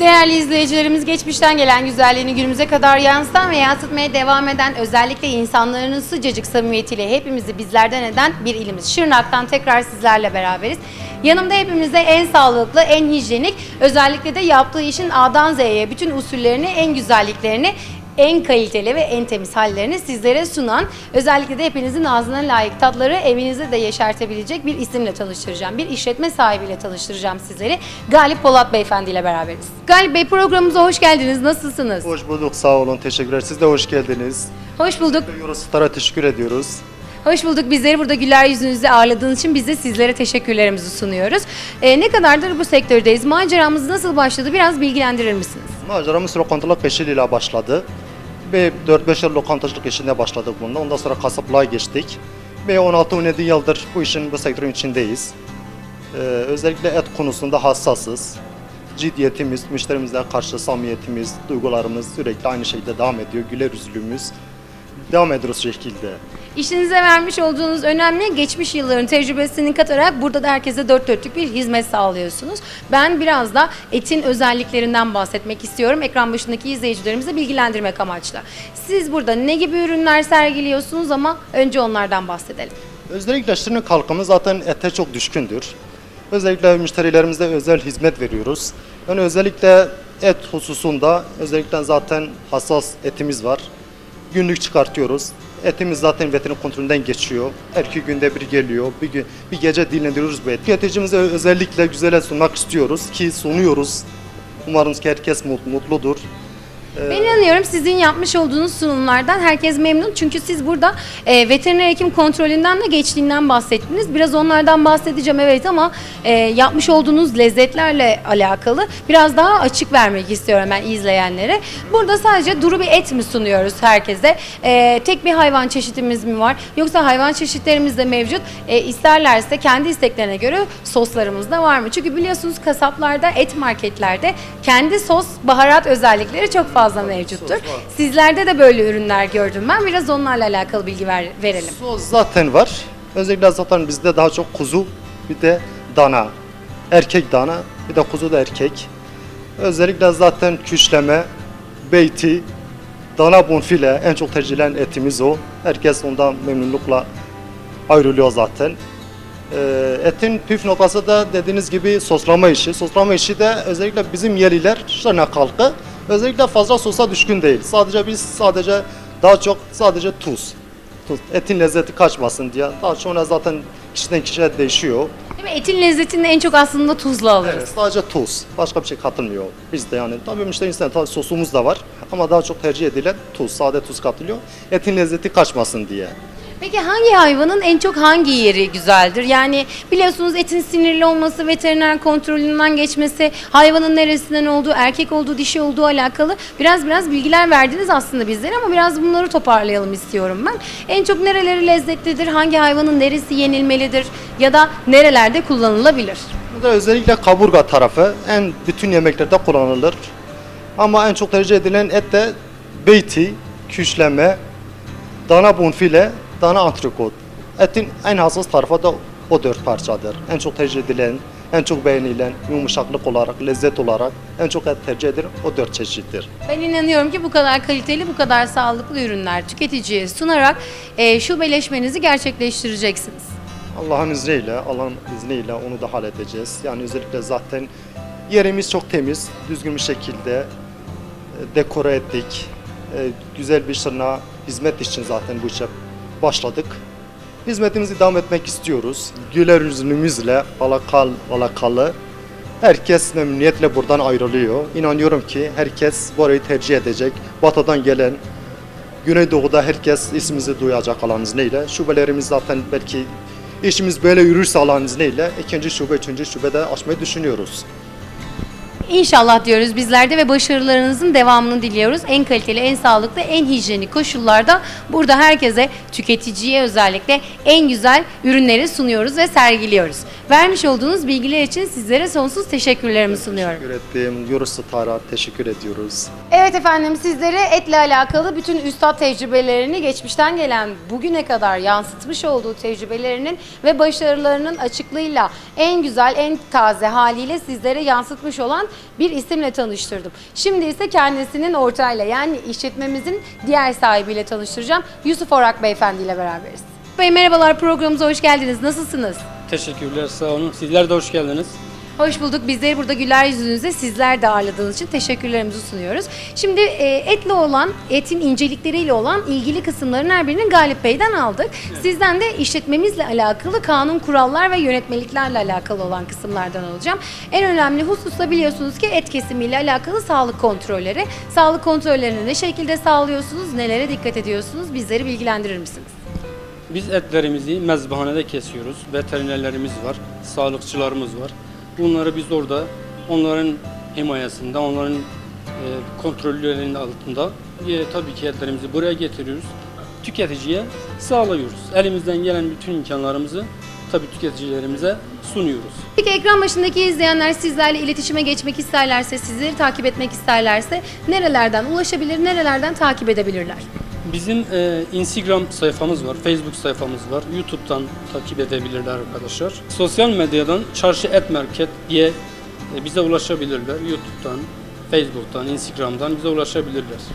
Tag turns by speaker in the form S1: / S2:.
S1: Değerli izleyicilerimiz geçmişten gelen güzelliğini günümüze kadar yansıtan ve yansıtmaya devam eden özellikle insanların sıcacık samimiyetiyle hepimizi bizlerden eden bir ilimiz. Şırnak'tan tekrar sizlerle beraberiz. Yanımda hepimize en sağlıklı, en hijyenik, özellikle de yaptığı işin A'dan Z'ye bütün usullerini, en güzelliklerini en kaliteli ve en temiz hallerini sizlere sunan, özellikle de hepinizin ağzına layık tatları evinizde de yeşertebilecek bir isimle tanıştıracağım. Bir işletme sahibiyle tanıştıracağım sizleri. Galip Polat Beyefendi ile beraberiz. Galip Bey programımıza hoş geldiniz. Nasılsınız?
S2: Hoş bulduk, sağ olun, teşekkürler. Siz de hoş geldiniz.
S1: Hoş bulduk.
S2: Eurostar'a teşekkür ediyoruz.
S1: Hoş bulduk. Bizleri burada güler yüzünüzle ağırladığınız için biz de sizlere teşekkürlerimizi sunuyoruz. Ee, ne kadardır bu sektördeyiz? Maceramız nasıl başladı? Biraz bilgilendirir misiniz?
S2: Maceramız lokantacılık eşliğiyle başladı. Ve 4-5 yıl lokantacılık işinde başladık bunda. Ondan sonra kasaplığa geçtik. Ve 16-17 yıldır bu işin, bu sektörün içindeyiz. Ee, özellikle et konusunda hassasız. Ciddiyetimiz, müşterimizle karşı samimiyetimiz, duygularımız sürekli aynı şekilde devam ediyor. Güler yüzlülüğümüz devam ediyoruz şekilde.
S1: İşinize vermiş olduğunuz önemli geçmiş yılların tecrübesini katarak burada da herkese dört dörtlük bir hizmet sağlıyorsunuz. Ben biraz da etin özelliklerinden bahsetmek istiyorum. Ekran başındaki izleyicilerimizi bilgilendirmek amaçlı. Siz burada ne gibi ürünler sergiliyorsunuz ama önce onlardan bahsedelim.
S2: Özellikle Şırnak halkımız zaten ete çok düşkündür. Özellikle müşterilerimize özel hizmet veriyoruz. Yani özellikle et hususunda özellikle zaten hassas etimiz var. Günlük çıkartıyoruz. Etimiz zaten veteriner kontrolünden geçiyor. Her iki günde bir geliyor. Bir, gün, bir gece dinlendiriyoruz bu eti. Tüketicimize özellikle güzele sunmak istiyoruz ki sunuyoruz. Umarım ki herkes mut- mutludur.
S1: Ben inanıyorum sizin yapmış olduğunuz sunumlardan herkes memnun. Çünkü siz burada e, veteriner hekim kontrolünden de geçtiğinden bahsettiniz. Biraz onlardan bahsedeceğim evet ama e, yapmış olduğunuz lezzetlerle alakalı biraz daha açık vermek istiyorum ben izleyenlere. Burada sadece duru bir et mi sunuyoruz herkese? E, tek bir hayvan çeşitimiz mi var? Yoksa hayvan çeşitlerimiz de mevcut. E, isterlerse kendi isteklerine göre soslarımız da var mı? Çünkü biliyorsunuz kasaplarda, et marketlerde kendi sos, baharat özellikleri çok fazla mevcuttur. Sizlerde de böyle ürünler gördüm ben. Biraz onlarla alakalı bilgi ver, verelim.
S2: Sos zaten var. Özellikle zaten bizde daha çok kuzu bir de dana. Erkek dana bir de kuzu da erkek. Özellikle zaten küşleme, beyti, dana bonfile en çok tercih edilen etimiz o. Herkes ondan memnunlukla ayrılıyor zaten. Ee, etin püf noktası da dediğiniz gibi soslama işi. Soslama işi de özellikle bizim yerliler, Şırnak halkı özellikle fazla sosa düşkün değil. Sadece biz sadece daha çok sadece tuz. Tuz. Etin lezzeti kaçmasın diye. Daha sonra zaten kişiden kişiye değişiyor.
S1: Değil mi? Etin lezzetini en çok aslında tuzla alırız.
S2: Evet, sadece tuz. Başka bir şey katılmıyor. Bizde yani. Tabii müşteri isteyen tabii sosumuz da var. Ama daha çok tercih edilen tuz. Sade tuz katılıyor. Etin lezzeti kaçmasın diye.
S1: Peki hangi hayvanın en çok hangi yeri güzeldir? Yani biliyorsunuz etin sinirli olması, veteriner kontrolünden geçmesi, hayvanın neresinden olduğu, erkek olduğu, dişi olduğu alakalı biraz biraz bilgiler verdiniz aslında bizlere ama biraz bunları toparlayalım istiyorum ben. En çok nereleri lezzetlidir, hangi hayvanın neresi yenilmelidir ya da nerelerde kullanılabilir?
S2: Bu özellikle kaburga tarafı en bütün yemeklerde kullanılır. Ama en çok tercih edilen et de beyti, küşleme, dana bonfile, dana antrikot. Etin en hassas tarafı da o dört parçadır. En çok tercih edilen, en çok beğenilen, yumuşaklık olarak, lezzet olarak en çok et tercih edilen o dört çeşittir.
S1: Ben inanıyorum ki bu kadar kaliteli, bu kadar sağlıklı ürünler tüketiciye sunarak e, şubeleşmenizi gerçekleştireceksiniz.
S2: Allah'ın izniyle, Allah'ın izniyle onu da halledeceğiz. Yani özellikle zaten yerimiz çok temiz, düzgün bir şekilde e, dekore ettik. E, Güzel bir sırna hizmet için zaten bu işe başladık. Hizmetimizi devam etmek istiyoruz. Güler yüzlümüzle alakalı, alakalı. Herkes memnuniyetle buradan ayrılıyor. İnanıyorum ki herkes burayı tercih edecek. Batı'dan gelen, Güneydoğu'da herkes ismimizi duyacak Allah'ın izniyle. Şubelerimiz zaten belki işimiz böyle yürürse Allah'ın izniyle ikinci şube, üçüncü şube de açmayı düşünüyoruz.
S1: İnşallah diyoruz bizler de ve başarılarınızın devamını diliyoruz. En kaliteli, en sağlıklı, en hijyenik koşullarda burada herkese, tüketiciye özellikle en güzel ürünleri sunuyoruz ve sergiliyoruz. Vermiş olduğunuz bilgiler için sizlere sonsuz teşekkürlerimi sunuyorum.
S2: Teşekkür ettim. Eurostar'a teşekkür ediyoruz.
S1: Evet efendim sizlere etle alakalı bütün üstad tecrübelerini geçmişten gelen bugüne kadar yansıtmış olduğu tecrübelerinin ve başarılarının açıklığıyla en güzel, en taze haliyle sizlere yansıtmış olan bir isimle tanıştırdım. Şimdi ise kendisinin ortağıyla yani işletmemizin diğer sahibiyle tanıştıracağım. Yusuf Orak Beyefendi ile beraberiz. Bey merhabalar programımıza hoş geldiniz. Nasılsınız?
S3: Teşekkürler, sağ olun. Sizler de hoş geldiniz.
S1: Hoş bulduk. Bizleri burada güler yüzünüzle sizler de ağırladığınız için teşekkürlerimizi sunuyoruz. Şimdi e, etle olan, etin incelikleriyle olan ilgili kısımların her birini Galip Bey'den aldık. Sizden de işletmemizle alakalı kanun, kurallar ve yönetmeliklerle alakalı olan kısımlardan alacağım. En önemli husus da biliyorsunuz ki et kesimiyle alakalı sağlık kontrolleri. Sağlık kontrollerini ne şekilde sağlıyorsunuz, nelere dikkat ediyorsunuz bizleri bilgilendirir misiniz?
S3: Biz etlerimizi mezbahanede kesiyoruz. Veterinerlerimiz var, sağlıkçılarımız var. Bunları biz orada onların himayesinde, onların e, kontrollerinin altında e, tabii ki etlerimizi buraya getiriyoruz. Tüketiciye sağlıyoruz. Elimizden gelen bütün imkanlarımızı tabii tüketicilerimize sunuyoruz.
S1: Peki ekran başındaki izleyenler sizlerle iletişime geçmek isterlerse, sizleri takip etmek isterlerse nerelerden ulaşabilir, nerelerden takip edebilirler?
S3: Bizim e, Instagram sayfamız var, Facebook sayfamız var. YouTube'dan takip edebilirler arkadaşlar. Sosyal medyadan Çarşı Et Market diye e, bize ulaşabilirler. YouTube'dan, Facebook'tan, Instagram'dan bize ulaşabilirler.